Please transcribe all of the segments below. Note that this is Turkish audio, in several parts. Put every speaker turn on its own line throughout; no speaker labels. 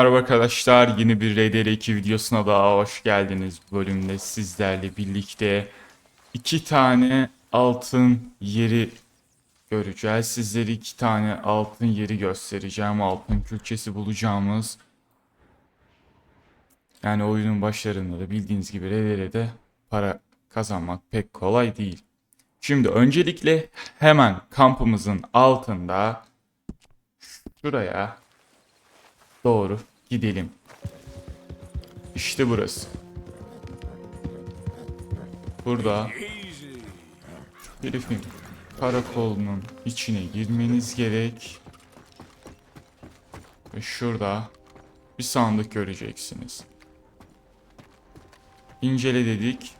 Merhaba arkadaşlar yeni bir RDR2 videosuna daha hoş geldiniz. Bu bölümde sizlerle birlikte iki tane altın yeri göreceğiz. Sizlere iki tane altın yeri göstereceğim. Altın külçesi bulacağımız. Yani oyunun başlarında da bildiğiniz gibi RDR'de para kazanmak pek kolay değil. Şimdi öncelikle hemen kampımızın altında şuraya doğru gidelim. İşte burası. Burada herifin karakolunun içine girmeniz gerek. Ve şurada bir sandık göreceksiniz. İncele dedik.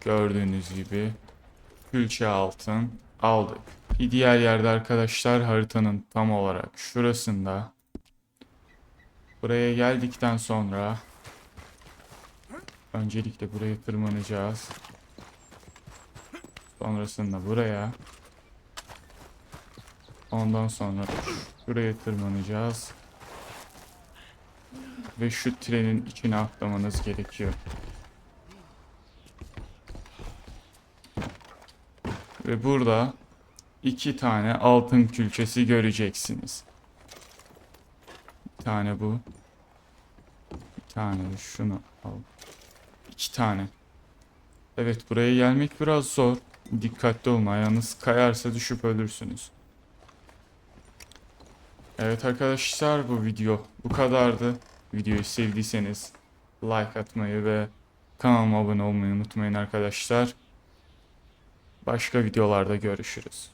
Gördüğünüz gibi külçe altın aldık. Bir diğer yerde arkadaşlar haritanın tam olarak şurasında. Buraya geldikten sonra öncelikle buraya tırmanacağız. Sonrasında buraya. Ondan sonra şuraya tırmanacağız. Ve şu trenin içine atlamanız gerekiyor. Ve burada iki tane altın külçesi göreceksiniz. Bir tane bu. Bir tane de şunu al. İki tane. Evet buraya gelmek biraz zor. Dikkatli olun ayağınız kayarsa düşüp ölürsünüz. Evet arkadaşlar bu video bu kadardı. Videoyu sevdiyseniz like atmayı ve kanalıma abone olmayı unutmayın arkadaşlar. Başka videolarda görüşürüz.